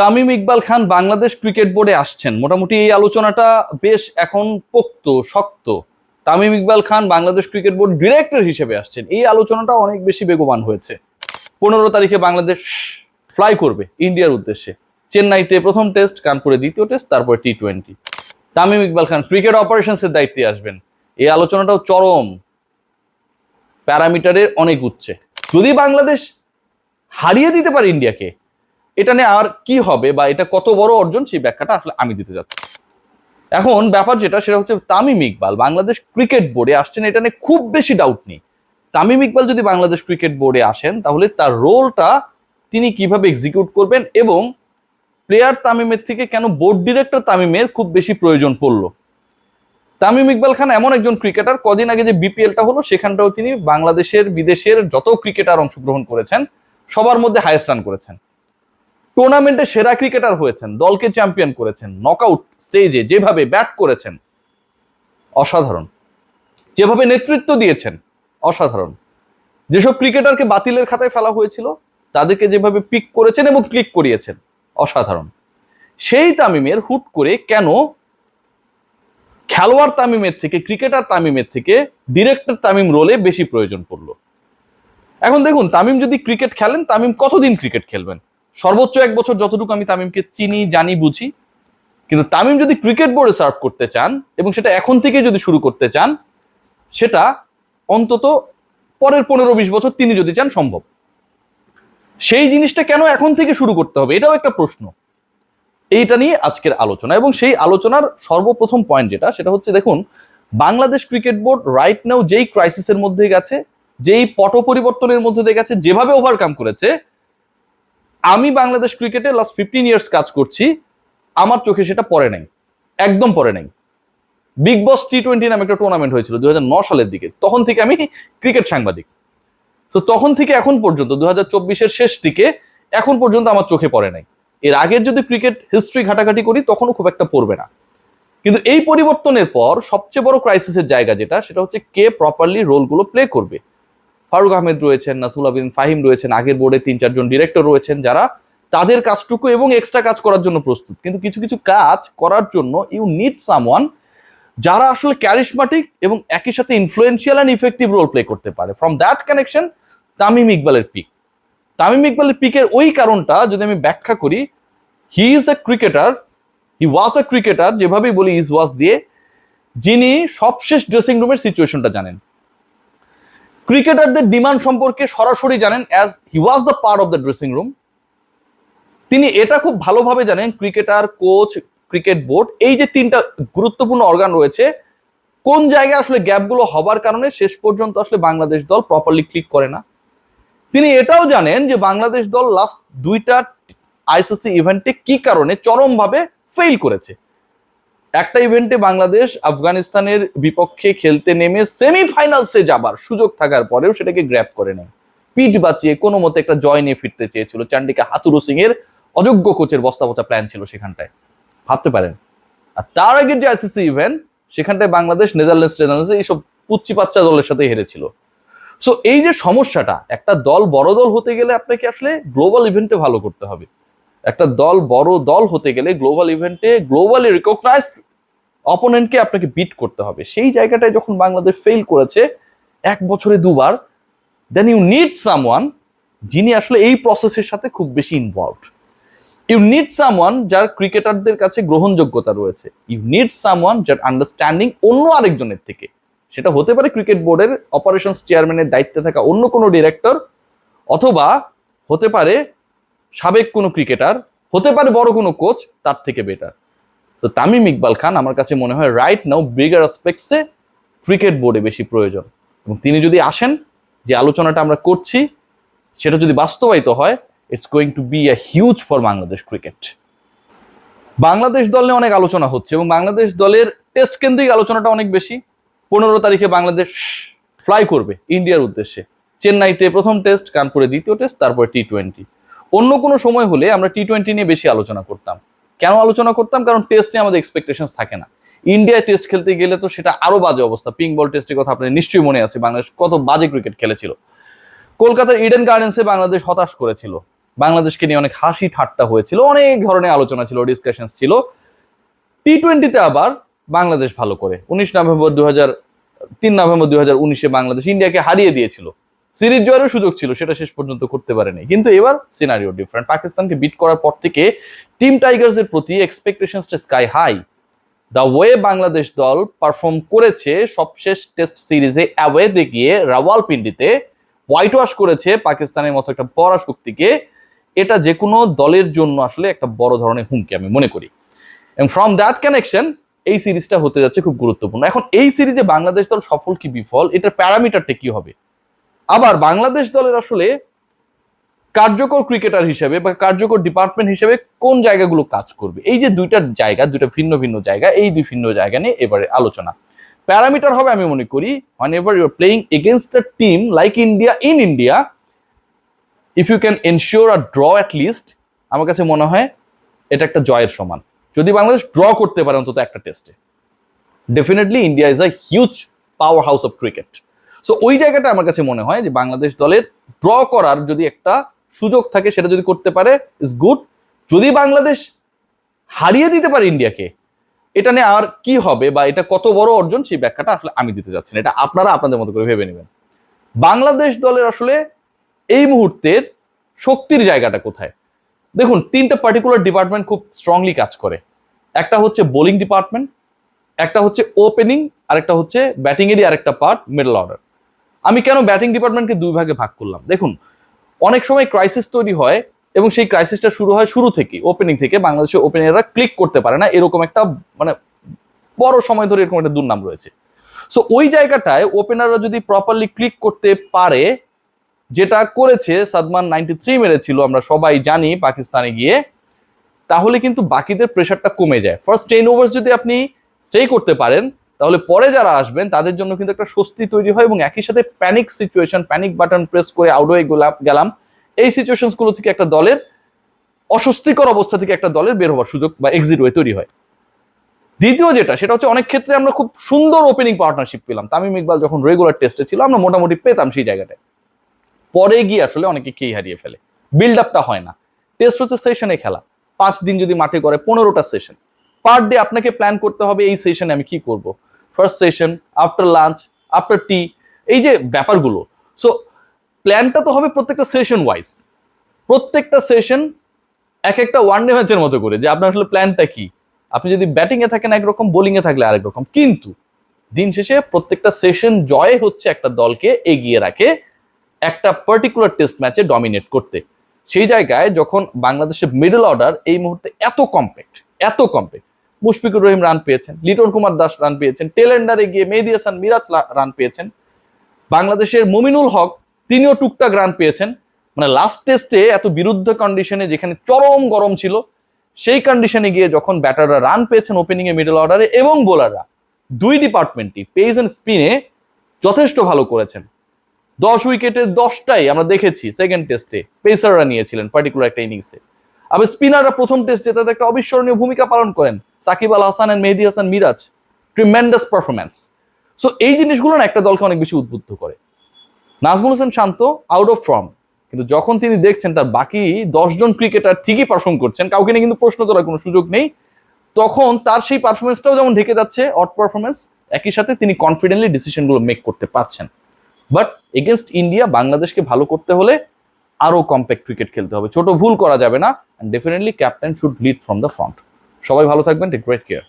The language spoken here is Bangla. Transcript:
তামিম ইকবাল খান বাংলাদেশ ক্রিকেট বোর্ডে আসছেন। মোটামুটি এই আলোচনাটা বেশ এখন পোক্ত, শক্ত। Tamim Iqbal Khan Bangladesh cricket board director হিসেবে আসছেন। এই আলোচনাটা অনেক বেশি বেগবান হয়েছে। পনেরো তারিখে বাংলাদেশ ফ্লাই করবে ইন্ডিয়ার উদ্দেশ্যে। চেন্নাইতে প্রথম টেস্ট কানপুরে দ্বিতীয় টেস্ট তারপর T twenty Tamim Iqbal Khan cricket অপারেশনসের দায়িত্বে আসবেন। এই আলোচনাটাও চরম। প্যারামিটারের অনেক উচ্চে যদি বাংলাদেশ হারিয়ে দিতে পারে ইন্ডিয়াকে এটা নিয়ে আর কি হবে বা এটা কত বড় অর্জন, সেই ব্যাখ্যাটা আসলে আমি দিতে যাচ্ছি। এখন ব্যাপার যেটা, সেটা হচ্ছে তামিম ইকবাল, বাংলাদেশ ক্রিকেট বোর্ডে আসছেন, এটা নিয়ে খুব বেশি ডাউট নেই। তামিম ইকবাল যদি বাংলাদেশ ক্রিকেট বোর্ডে আসেন, তাহলে তার রোলটা তিনি কীভাবে এক্সিকিউট করবেন এবং প্লেয়ার তামিমের থেকে কেন বোর্ড ডিরেক্টর তামিমের খুব বেশি প্রয়োজন পড়ল? তামিম ইকবাল খান এমন একজন ক্রিকেটার কদিন আগে যে বিপিএলটা হলো, সেখানটাও তিনি বাংলাদেশের, বিদেশের যত ক্রিকেটার অংশগ্রহণ করেছেন, সবার মধ্যে হাইয়েস্ট রান করেছেন। টুর্নামেন্টে সেরা ক্রিকেটার হয়েছেন, দলকে চ্যাম্পিয়ন করেছেন নকআউট স্টেজে যেভাবে ব্যাট করেছেন, অসাধারণ। যেভাবে নেতৃত্ব দিয়েছেন, অসাধারণ। যেসব ক্রিকেটারকে বাতিলের খাতায় ফেলা হয়েছিল, তাদেরকে যেভাবে পিক করেছেন এবং ক্লিক করিয়েছেন, অসাধারণ। সেই তামিমের হুট করে কেন খেলোয়াড় তামিমের থেকে ক্রিকেটার তামিমের থেকে ডিরেক্টর তামিম রোলে বেশি প্রয়োজন পড়ল? এখন দেখুন, তামিম যদি ক্রিকেট খেলেন, তামিম কতদিন ক্রিকেট খেলবেন? সর্বোচ্চ এক বছর যতটুকু আমি তামিমকে চিনি, জানি, বুঝি। কিন্তু তামিম যদি ক্রিকেট বোর্ডে সার্ভ করতে চান এবং সেটা এখন থেকে যদি শুরু করতে চান, সেটা অন্তত পরের পনেরো বিশ বছর তিনি যদি চান, সম্ভব। সেই জিনিসটা কেন এখন থেকে শুরু করতে হবে, এটাও একটা প্রশ্ন। এইটা নিয়ে আজকের আলোচনা এবং সেই আলোচনার সর্বপ্রথম পয়েন্ট যেটা, সেটা হচ্ছে দেখুন, Bangladesh cricket board right now যেই ক্রাইসিসের মধ্যে গেছে, যেই পট পরিবর্তনের মধ্যে দিয়ে গেছে, যেভাবে ওভারকাম করেছে আমি বাংলাদেশ ক্রিকেটে লাস্ট ফিফটিন ইয়ার্স কাজ করছি, আমার চোখে সেটা পড়ে নাই, একদম পড়ে নাই। বিগ বস টি টোয়েন্টি নামে একটা টুর্নামেন্ট হয়েছিল দু সালের দিকে, তখন থেকে আমি ক্রিকেট সাংবাদিক। তো তখন থেকে এখন পর্যন্ত দু হাজার শেষ দিকে, এখন পর্যন্ত আমার চোখে পড়ে নাই। এর আগের যদি ক্রিকেট হিস্ট্রি ঘাটাঘাটি করি, তখনও খুব একটা পড়বে না। কিন্তু এই পরিবর্তনের পর সবচেয়ে বড় ক্রাইসিসের জায়গা যেটা, সেটা হচ্ছে কে প্রপারলি রোলগুলো প্লে করবে। ফারুক আহমেদ রয়েছেন নাসুল আবিন ফাহিম রয়েছেন, আগের বোর্ডে তিন চারজন ডিরেক্টর রয়েছেন যারা তাদের কাজটুকু এবং এক্সট্রা কাজ করার জন্য প্রস্তুত। কিন্তু কিছু কিছু কাজ করার জন্য ইউ নিড সামওয়ান যারা আসলে ক্যারিসমাটিক এবং একই সাথে influential and effective role play করতে পারে। ফ্রম দ্যাট কানেকশন তামিম ইকবালের পিক তামিম ইকবালের পিকের ওই কারণটা যদি আমি ব্যাখ্যা করি he is a cricketer he was a cricketer যেভাবেই বলি ইজ ওয়াজ দিয়ে যিনি সবশেষ ড্রেসিং রুমের সিচুয়েশনটা জানেন। ক্রিকেটারদের ডিমান্ড সম্পর্কে সরাসরি জানেন as he was the part of the dressing room তিনি এটা খুব ভালোভাবে জানেন, ক্রিকেটার কোচ ক্রিকেট বোর্ড এই যে তিনটা গুরুত্বপূর্ণ অর্গান রয়েছে, কোন জায়গায় আসলে গ্যাপগুলো হবার কারণে শেষ পর্যন্ত আসলে বাংলাদেশ দল প্রপারলি ক্লিক করে না। তিনি এটাও জানেন যে বাংলাদেশ দল লাস্ট দুইটা আইসিসি ইভেন্টে কি কারণে চরমভাবে ফেল করেছে। একটা ইভেন্টে বাংলাদেশ আফগানিস্তানের বিপক্ষে খেলতে নেমে সেমিফাইনালসে যাবার সুযোগ থাকার পরেও সেটাকে গ্র্যাপ করে নেয়। পিঠ বাঁচিয়ে কোনো মতে একটা জয় নিয়ে ফিরতে চেয়েছিল চান্ডিকা হাতুরু সিং এর অযোগ্য কোচের বস্তা বস্তা প্ল্যান ছিল সেখানটায়। ভাবতে পারেন। আর তার আগের যে আইসিসি ইভেন্ট সেখানটায় বাংলাদেশ নেদারল্যান্ডস নেদারল্যান্ডস এইসব পুচ্ছি পাচ্চা দলের সাথে হেরেছিল। সো এই যে সমস্যাটা, একটা দল বড় দল হতে গেলে আপনাকে আসলে গ্লোবাল ইভেন্টে ভালো করতে হবে। একটা দল বড় দল হতে গেলে গ্লোবাল ইভেন্টে গ্লোবালি রিকগনাইজ অপোনেন্টকে আপনাকে বিট করতে হবে। সেই জায়গাটায় যখন বাংলাদেশ ফেল করেছে, এক বছরে দুবার দেন ইউ নিড সামওয়ান যিনি আসলে এই প্রসেসের সাথে খুব বেশি ইনভলভড ইউ নিড সামওয়ান যার ক্রিকেটারদের কাছে গ্রহণযোগ্যতা রয়েছে। ইউ নিড সামওয়ান যার আন্ডারস্ট্যান্ডিং অন্য আরেকজনের থেকে। সেটা হতে পারে ক্রিকেট বোর্ডের অপারেশনস চেয়ারম্যানের দায়িত্বে থাকা অন্য কোনো ডিরেক্টর অথবা হতে পারে সাবেক কোনো ক্রিকেটার, হতে পারে বড় কোনো কোচ তার থেকে বেটার তো তামিম ইকবাল খান আমার কাছে মনে হয় রাইট নাও বিগার অ্যাসপেক্টসে ক্রিকেট বোর্ডে বেশি প্রয়োজন। এবং তিনি যদি আসেন, যে আলোচনাটা আমরা করছি, সেটা যদি বাস্তবায়িত হয় it's going to be a huge for Bangladesh cricket Bangladesh দল নিয়ে অনেক আলোচনা হচ্ছে এবং বাংলাদেশ দলের টেস্ট কেন্দ্রিক আলোচনাটা অনেক বেশি। পনেরো তারিখে বাংলাদেশ ফ্লাই করবে ইন্ডিয়ার উদ্দেশ্যে। চেন্নাইতে প্রথম টেস্ট কানপুরে দ্বিতীয় টেস্ট তারপর টি টোয়েন্টি অন্য কোনো সময় হলে আমরা টি টোয়েন্টি নিয়ে বেশি আলোচনা করতাম। কেন আলোচনা করতাম? কারণ টেস্ট নিয়ে আমাদের এক্সপেকটেশন থাকে না। ইন্ডিয়ায় টেস্ট খেলতে গেলে তো সেটা আরও বাজে অবস্থা। পিঙ্ক বল টেস্টের কথা আপনাদের নিশ্চয়ই মনে আছে। বাংলাদেশ কত বাজে ক্রিকেট খেলেছিল। কলকাতার ইডেন গার্ডেন্সে বাংলাদেশ হতাশ করেছিল। বাংলাদেশকে নিয়ে অনেক হাসি ঠাট্টা হয়েছিল। অনেক ধরনের আলোচনা ছিল ডিসকাশন ছিল। টি টোয়েন্টিতে আবার বাংলাদেশ ভালো করে। উনিশ নভেম্বর দু হাজার তিন নভেম্বর দু হাজার উনিশে বাংলাদেশ ইন্ডিয়াকে হারিয়ে দিয়েছিল। সিরিজ জয়েরও সুযোগ ছিল, সেটা শেষ পর্যন্ত করতে পারেনি। কিন্তু এবার সিনারিও ডিফারেন্ট পাকিস্তানকে বিট করার পর থেকে টিম টাইগার্সের প্রতি এক্সপেকটেশনসটা sky high the way Bangladesh দল পারফর্ম করেছে সবশেষ টেস্ট সিরিজে অ্যাওয়েতে গিয়ে রাওয়ালপিন্ডিতে হোয়াইট ওয়াশ করেছে পাকিস্তানের মতো একটা পরাশক্তিকে। এটা যে কোনো দলের জন্য আসলে একটা বড় ধরনের হুমকি, আমি মনে করি। এবং ফ্রম দ্যাট কানেকশন এই সিরিজটা হতে যাচ্ছে খুব গুরুত্বপূর্ণ। এখন এই সিরিজে বাংলাদেশ দল সফল কি বিফল? এটার প্যারামিটারটা কি হবে? আবার বাংলাদেশ দলের আসলে কার্যকর ক্রিকেটার হিসেবে বা কার্যকর ডিপার্টমেন্ট হিসেবে কোন জায়গাগুলো কাজ করবে? এই যে দুইটা জায়গা, দুইটা ভিন্ন ভিন্ন জায়গা, এই দুই ভিন্ন জায়গা নিয়ে এবারে আলোচনা। প্যারামিটার হবে আমি মনে করি one ever your playing against a team like India in India if you can ensure a draw at least আমার কাছে মনে হয় এটা একটা জয়ের সমান। যদি বাংলাদেশ ড্র করতে পারে অন্তত একটা টেস্টে definitely India is a huge power house of cricket so ওই জায়গাটা আমার কাছে মনে হয় যে বাংলাদেশ দলের ড্র করার যদি একটা সুযোগ থাকে, সেটা যদি করতে পারে ইজ গুড যদি বাংলাদেশ হারিয়ে দিতে পারে ইন্ডিয়াকে, এটা নিয়ে আর কি হবে বা এটা কত বড় অর্জন, সেই ব্যাখ্যাটা আসলে আমি দিতে যাচ্ছি না। এটা আপনারা আপনাদের মতো করে ভেবে নেবেন। বাংলাদেশ দলের আসলে এই মুহূর্তের শক্তির জায়গাটা কোথায়? দেখুন, তিনটা পার্টিকুলার ডিপার্টমেন্ট খুব স্ট্রংলি কাজ করে। একটা হচ্ছে বোলিং ডিপার্টমেন্ট একটা হচ্ছে ওপেনিং আরেকটা হচ্ছে ব্যাটিং এরই আরেকটা পার্ট মিডল অর্ডার আমি কেন ব্যাটিং ডিপার্টমেন্টকে দুই ভাগে ভাগ করলাম? দেখুন, অনেক সময় ক্রাইসিস তৈরি হয় এবং সেই ক্রাইসিসটা শুরু হয় শুরু থেকে ওপেনিং থেকে। বাংলাদেশের ওপেনাররা ক্লিক করতে পারে না, এরকম একটা মানে বড় সময় ধরে এরকম একটা দুর্নাম রয়েছে। সো ওই জায়গাটায় ওপেনাররা যদি প্রপারলি ক্লিক করতে পারে, যেটা করেছে সাদমান নাইনটি থ্রি মেরেছিল, আমরা সবাই জানি পাকিস্তানে গিয়ে, তাহলে কিন্তু বাকিদের প্রেশারটা কমে যায়। ফার্স্ট টেন ওভার্স যদি আপনি স্টে করতে পারেন তাহলে পরে যারা আসবেন, তাদের জন্য কিন্তু একটা স্বস্তি তৈরি হয় এবং একই সাথে panic situation panic button press করে আউট হয়ে গেলাম। এই সিচুয়েশনসগুলো থেকে একটা দলের, অস্বস্তিকর অবস্থা থেকে একটা দলের বের হওয়ার সুযোগ বা এক্সিট ওয়ে তৈরি হয়। দ্বিতীয় যেটা, সেটা হচ্ছে অনেক ক্ষেত্রে আমরা খুব সুন্দর ওপেনিং পার্টনারশিপ পেলাম। তামিম ইকবাল যখন রেগুলার টেস্টে ছিল, আমরা মোটামুটি পেতাম সেই জায়গাটায়। পরে গিয়ে আসলে অনেকে কেই হারিয়ে ফেলে। বিল্ড আপটা হয় না। টেস্ট হচ্ছে সেশনে খেলা। পাঁচ দিন যদি মাঠে করে, পনেরোটা সেশন পার ডে আপনাকে প্ল্যান করতে হবে, এই সেশনে আমি কি করব? First session after lunch after tea এই যে ব্যাপারগুলো। সো প্ল্যানটা তো হবে প্রত্যেকটা সেশন ওয়াইজ প্রত্যেকটা সেশন এক একটা ওয়ান ডে ম্যাচের মতো করে, যে আপনার আসলে প্ল্যানটা কি? আপনি যদি ব্যাটিংয়ে থাকেন একরকম বোলিংয়ে থাকলে আরেক রকম। কিন্তু, দিন শেষে প্রত্যেকটা সেশন জয় হচ্ছে একটা দলকে এগিয়ে রাখে একটা পার্টিকুলার টেস্ট ম্যাচে ডমিনেট করতে। সেই জায়গায় যখন বাংলাদেশের মিডল অর্ডার এই মুহূর্তে এত কম্প্যাক্ট এত কম্প্যাক্ট মুশফিকুর রহিম রান পেয়েছেন, লিটন কুমার দাস রান পেয়েছেন টেলেন্ডারে গিয়ে মেহেদি হাসান মিরাজ রান পেয়েছেন। বাংলাদেশের মুমিনুল হক, তিনিও টুকটাক রান পেয়েছেন। মানে লাস্ট টেস্টে এত বিরুদ্ধ কন্ডিশনে যেখানে চরম গরম ছিল, সেই কন্ডিশনে গিয়ে যখন ব্যাটাররা রান পেয়েছেন ওপেনিং এ মিডল অর্ডারে এবং বোলাররা দুই ডিপার্টমেন্টই পেস এন্ড স্পিনে যথেষ্ট ভালো করেছেন। দশ উইকেটের দশটাই আমরা দেখেছি সেকেন্ড টেস্টে পেসাররা নিয়েছিলেন পার্টিকুলার একটা ইনিংসে আবার স্পিনাররা প্রথম টেস্ট জেতাতে একটা অবিস্মরণীয় ভূমিকা পালন করেন। Shakib Al Hasan and Mehedi Hasan Miraj. Tremendous performance so এই জিনিসগুলো না একটা দলকে অনেক বেশি উদ্বুদ্ধ করে। Najmul Hossain Shanto out of form কিন্তু যখন তিনি দেখছেন তার বাকি দশজন ক্রিকেটার ঠিকই পারফর্ম করছেন, কাউকে নিয়ে কিন্তু প্রশ্ন তোলার কোনো সুযোগ নেই, তখন তার সেই পারফরমেন্সটাও যেমন ঢেকে যাচ্ছে অট পারফরমেন্স একই সাথে তিনি কনফিডেন্টলি ডিসিশনগুলো মেক করতে পারছেন। বাট এগেনস্ট ইন্ডিয়া বাংলাদেশকে ভালো করতে হলে আরও কম্প্যাক্ট ক্রিকেট খেলতে হবে। ছোট ভুল করা যাবে না। Definitely captain should lead from the front সবাই ভালো থাকবেন টেক গ্রেট কেয়ার